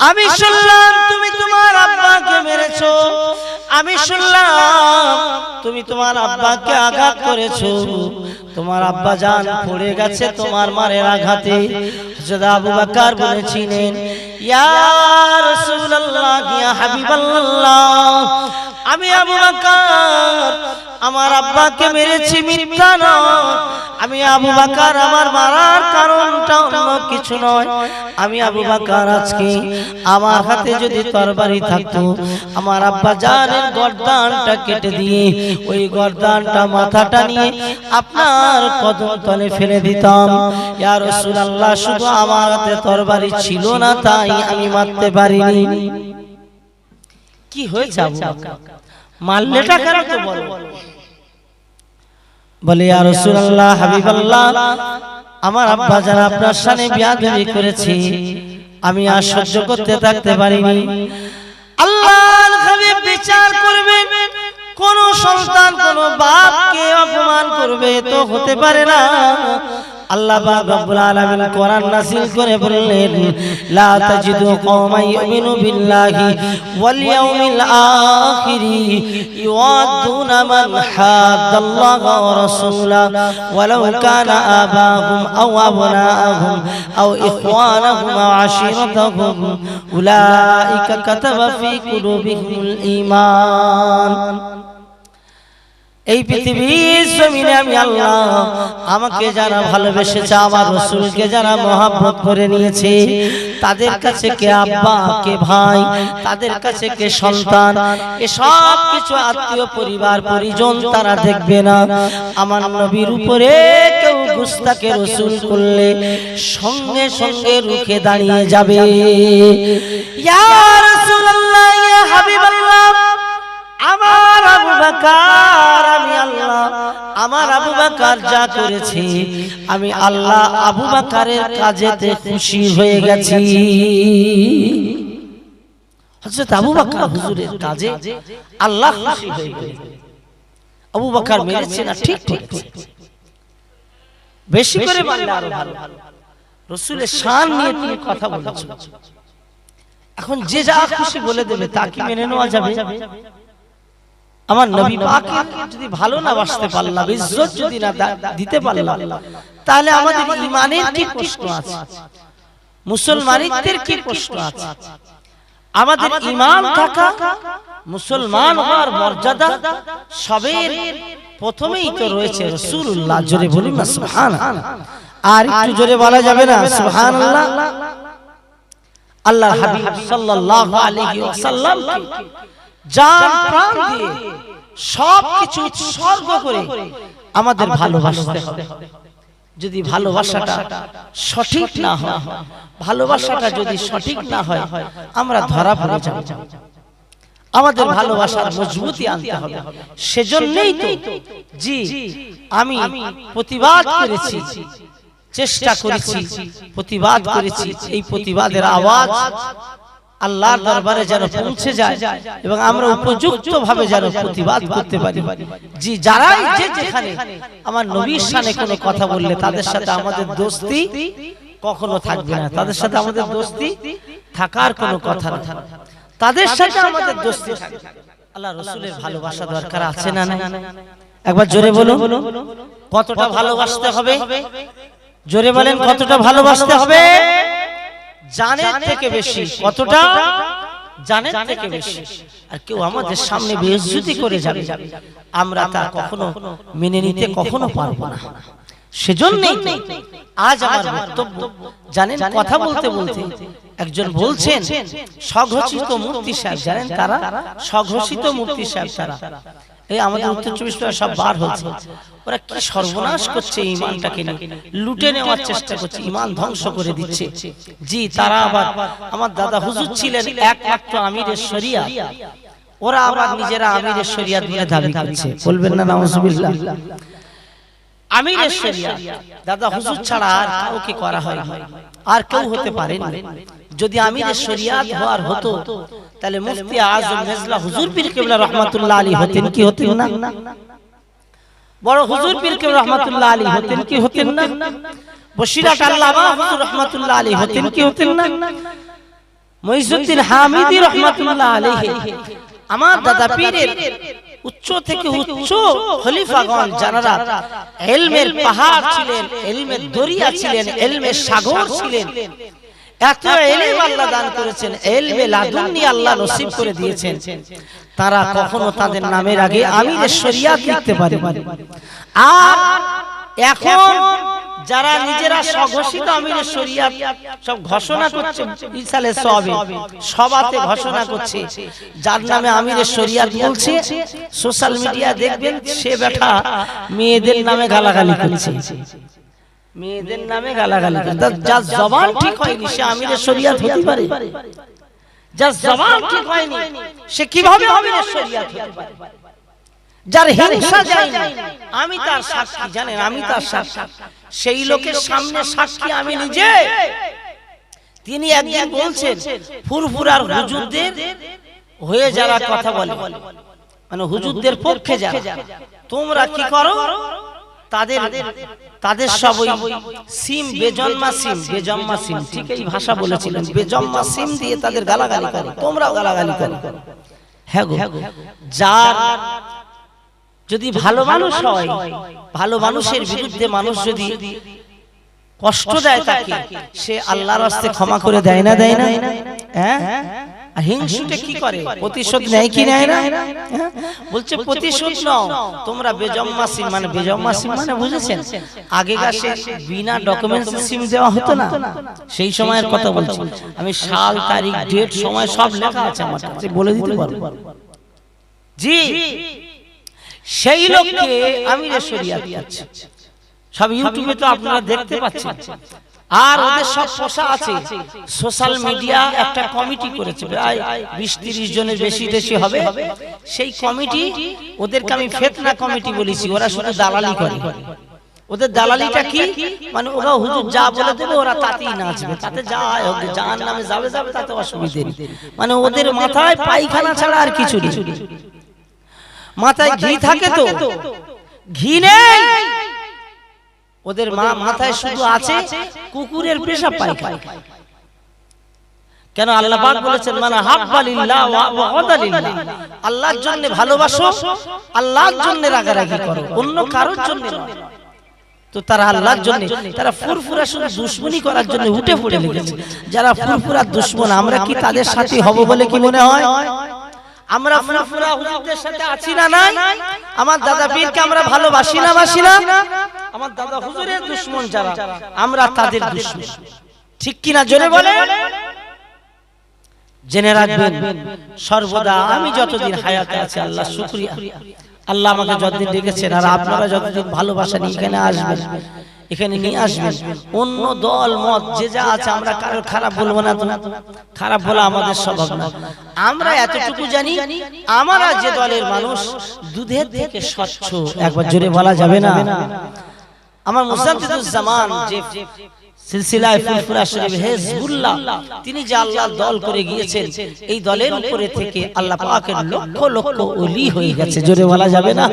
আমি শুনলাম তুমি তোমার আব্বাকে মেরেছো। আমি শুনলাম তুমি তোমার আব্বাকে আঘাত করেছ। তোমার আব্বা জান পড়ে গেছে তোমার মারের আঘাতে। হযরত আবু বকর বলেছিলেন ইয়া রাসূলুল্লাহ ইয়া হাবিবাল্লাহ আমি আবু বকর আমার আব্বাকে মেরেছি মিথ্যা নয় আমি আবু বাকার, আমার মারার কারণটা অন্য কিছু নয়। আমি আবু বাকার আজকে আমার হাতে যদি তরবারি থাকতো, আমার আব্বা জানের গর্দানটা কেটে দিয়ে ওই গর্দানটা মাথাটা নিয়ে আপনার কদম তলে ফেলে দিতাম। ইয়া রাসূলুল্লাহ, শুধু আমার হাতে তরবারি ছিল না, তাই আমি মারতে পারিনি। কি হয়েছে আবু বাকার? মারলেটা কেন তো বলো। বলে। ইয়া রাসূলুল্লাহ হাবিবাল্লাহ আমার আব্বা যারা আপনার সামনে বিয়াদবি করেছে আমি আর সহ্য করতে থাকতে পারিনি। আল্লাহর হাবিব বিচার করবেন। কোন সন্তান কোন বাপকে অপমান করবে তো হতে পারে না। আল্লাহ পাক রব্বুল আলামিন কোরআন নাযিল করে বললেন, লা তাজিদু কওমান ইউমিনু বিল্লাহি ওয়াল ইয়াউমিল আখির ইউআদুনা মান হাদাল্লাহ ওয়া রাসূলা ওয়ালাউ কানা আবাহুম আও আবনাআহুম আও ইখওয়ানাহুম আও আশিরাতাহুম উলাইকা কাতাবা ফি কুলুবিহিমুল ঈমান. এই পৃথিবীর জমিনে আমি আল্লাহ আমাকে যারা ভালোবেসেছে, আমার রসুলকে যারা মহাব্বত করে নিয়েছে, তাদের কাছে কে আব্বা, কে ভাই, তাদের কাছে কে সন্তান এসব কিছু আত্মীয় পরিবার, পরিজন তারা দেখবে না। আমার নবীর উপরে কেউ গুস্তাকে রসুল করলে সঙ্গে সঙ্গে রুখে দাঁড়িয়ে যাবে। ইয়া রাসূলুল্লাহ, ইয়া হাবিবাল্লাহ আমার আবু বাকার, আমি আল্লাহ, আমার আবু বাকার যা করেছে, আমি আল্লাহ আবু বাকারের কাজেতে খুশি হয়ে গেছি। হযরত আবু বাকার হুজুরের কাজে আল্লাহ খুশি হয়ে গেছে আবু বাকার মেরেছে না? ঠিক ঠিক বেশি করে মানলে আরও ভালো। রসুলের শান নিয়ে তুমি কথা বলেছ এখন যে যা খুশি বলে দেবে, তা কি মেনে নেওয়া যাবে? আমার নবী পাকে যদি ভালো না বাসতে পারলাম ইজ্জত যদি না দিতে পারলাম তাহলে আমাদের ইমানের কি প্রশ্ন আছে? মুসলমানিত্বের কি প্রশ্ন আছে? আমাদের ইমান থাকা মুসলমান হওয়ার মর্যাদা সবের প্রথমেই তো রয়েছে রাসূলুল্লাহ। জোরে বলুন না সুবহানাল্লাহ। আর একটু জোরে বলা যাবে না সুবহানাল্লাহ। আল্লাহর হাবিব সাল্লাল্লাহু আলাইহি ওয়াসাল্লাম জান প্রাণ দিয়ে সব কিছু উৎসর্গ করে আমাদের ভালোবাসতে হবে। যদি ভালোবাসাটা সঠিক না হয় ভালোবাসাটা যদি সঠিক না হয় আমরা ধরা পড়ে যাব। আমাদের ভালোবাসার মজবুতি আনতে হবে। সেজন্যই তো জি আমি প্রতিবাদ করেছি চেষ্টা করেছি প্রতিবাদ করেছি এই প্রতিবাদের আওয়াজ আল্লাহর দরবারে যেন পৌঁছে যায় এবং আমরা উপযুক্ত ভাবে যেন প্রতিবাদ করতে পারি। জি যারাই যে যেখানে আমার নবীর সামনে কোনো কথা বললে তাদের সাথে আমাদের দোস্তি কখনো থাকবে না। তাদের সাথে আমাদের দোস্তি থাকার কোনো কথা না। তাদের সাথে আমাদের দোস্তি আল্লাহ রসুলের ভালোবাসা দরকার আছে না না একবার জোরে বলুন। কতটা ভালোবাসতে হবে? জোরে বলেন কতটা ভালোবাসতে হবে? জানের থেকে বেশি। কতটা? জানের থেকে বেশি। আর কেউ আমাদের সামনে বেজ্জতি করে যাবে। আমরা তা কখনো মেনে নিতে কখনো পারব না। সেজন্যই আজ আমার বক্তব্য জানেন কথা বলতে বলতে একজন বলছেন স্বঘোষিত মূর্তি সাহেব। জানেন তারা স্বঘোষিত মূর্তি সাহেব তারা। এই আমাদের উত্তর চব্বিশ পরগনা সব বার হচ্ছে ওরা কি সর্বনাশ করছে ইমানটাকে লুটে নেওয়ার চেষ্টা করছে ইমান ধ্বংস করে দিচ্ছে। জি তারা আবার আমার দাদা হুজুর ছিলেন একমাত্র আমিরের শরিয়া। ওরা আবার নিজেরা আমিরের শরিয়া দিয়ে দাবি করছে। বলবেন না নাউজুবিল্লাহ আমিরের শরিয়া। দাদা হুজুর ছাড়া আর কাউকে করা হয় আর কেউ হতে পারেন। যদি আমিরের শরিয়াত হওয়ার হতো তাহলে মুফতি আজম মেজলা হুজুর পীর কেবলা রহমাতুল্লাহ আলী হতেন কি হতেন না? বড় হুজুর পীর কেবলা রহমাতুল্লাহ আলী হতেন কি হতেন না? বসিরাট আল্লামা হুজুর রহমাতুল্লাহ আলী হতেন কি হতেন না? মহিজুদ্দিন হামিদি রহমাতুল্লাহ আলাইহি আমার দাদা পীরের উচ্চ থেকে উচ্চ খলিফাগণ যারা এলমের পাহাড় ছিলেন এলমের দরিয়া ছিলেন এলমের সাগর ছিলেন। এত এলম আল্লাহ দান করেছেন। এলমে লাদুন্নি আল্লাহ নসিব করে দিয়েছেন। তারা কখনো তাদের নামের আগে আমিরের শরিয়াত লিখতে পারে। আর এখন যারা নিজেরা স্বঘোষিত আমিরের শরিয়াত সব ঘোষণা করছে। ইসালে সবে সবাতে ঘোষণা করছে। যার নামে আমিরের শরিয়াত বলছে সোশ্যাল মিডিয়া দেখবেন সে বেটা মেয়েদের নামে গালাগালি করছে। মেয়েদের নামে গালাগালি যার জবান ঠিক হয়নি সে আমিরের শরিয়াত হতে পারে। যার জবান ঠিক হয়নি সে কীভাবে আমিরের শরিয়াত হতে পারে? যার হিংসা যায় আমি তার সাক্ষী জানেন আমি তার সাক্ষী। সেই লোকের সামনে সাক্ষী আমি নিজে। তিনি একদিন বলছেন ফুরফুরার হুজুরদের হয়ে যারা কথা বলে। মানে হুজুরদের পক্ষে যারা। তোমরা কি করো? তাদের তাদের সব ওই সিম বেজন্মা সিম বেজন্মা সিম ঠিক এই ভাষা বলেছিলেন বেজন্মা সিম দিয়ে তাদের গালাগালি করে তোমরাও গালাগালি করো। হ্যাঁ গো যার যদি ভালো মানুষ হয় ভালো মানুষের বিরুদ্ধে মানুষ যদি কষ্ট দেয় তাকে সে আল্লাহর রাস্তে ক্ষমা করে দেয় না দেয় না? হ্যাঁ? আর হিংসুটে কি করে? প্রতিশোধ নেয় কি নেয় না হ্যাঁ? বলছে প্রতিশোধ নাও। তোমরা বেজম্মা সিম মানে বেজম্মা সিম মানে বুঝেছেন? আগেকার সে বিনা ডকুমেন্টস সিম দেওয়া হতো না। সেই সময়ের কথা বলছি। আমি সাল তারিখ ডেট সময় সব লেখা আছে আমার কাছে। বলে দিতে পারব? জি। সেই লোককে আমি শরিয়া দিয়েছি সব ইউটিউবে তো আপনারা দেখতে পাচ্ছেন। আর ওদের সব পোষা আছে। সোশ্যাল মিডিয়া একটা কমিটি করেছে। প্রায় বিশ তিরিশ জনের বেশি বেশি হবে। সেই কমিটি ওদেরকে আমি ফেতনা কমিটি বলেছি। ওরা শুধু দালালি করে। ওদের দালালিটা কি? মানে ওরা হুজুর যা বলে দেবে ওরা তাতেই নাচবে। তাতে যা হোক যার নামে যাবে যাবে তাতে অসুবিধে নেই। মানে ওদের মাথায় পায়খানা ছাড়া আর কিছু নেই। মাথায় ঘি থাকে তো? ঘি নেই? ওদের মা মাথায় শুধু আছে কুকুরের পেশাব পায়খানা। কেন আল্লাহ পাক বলেছেন মানে হাব্বালিল্লাহ ওয়া ওয়াদালিল্লাহ আল্লাহর জন্য ভালোবাসো আল্লাহর জন্য রাগারাগি করো অন্য কারোর জন্য নয়। তো তারা আল্লাহর জন্য তারা ফুরফুরা শুধু দুশ্মনী করার জন্য উঠে ফুটে লেগেছে যারা ফুরফুরা দুশ্মন আমরা কি তাদের সাথে হব বলে কি মনে হয়? আমরা ফুরফুরা হুজুরদের সাথে আছি না নাই? আমার দাদা পীরকে আমরা ভালোবাসি না বাসি না আমার দাদা হুজুরের দুশ্মন যারা আমরা তাদের দুশ্মন। ঠিক কিনা জোরে বলে? জেনে রাখবেন সর্বদা আমি যতদিন হায়াতে আছি আল্লাহ শুকরিয়া। আল্লাহ আমাকে যতদিন রেখেছেন আর আপনারা যতদিন ভালোবাসা নিয়ে এখানে আসবেন এখানে নিয়ে আসবেন। অন্য দল মত যে যা আছে আমরা কারোর খারাপ বলব না খারাপ বলা আমাদের স্বভাব না। আমরা এতটুকু জানি আমরা যে দলের মানুষ দুধের থেকে স্বচ্ছ। একবার জোরে বলা যাবে না। আমার মুসাফিজুজ্জামান যে সিলসিলায় ফুরফুরা শরীফ হিজবুল্লাহ। তিনি যে আল্লাহর দল করে গিয়েছেন এই দলের উপরে থেকে আল্লাহ পাকের লক্ষ লক্ষ ওলি হয়ে গেছে। জোরে বলা যাবে না?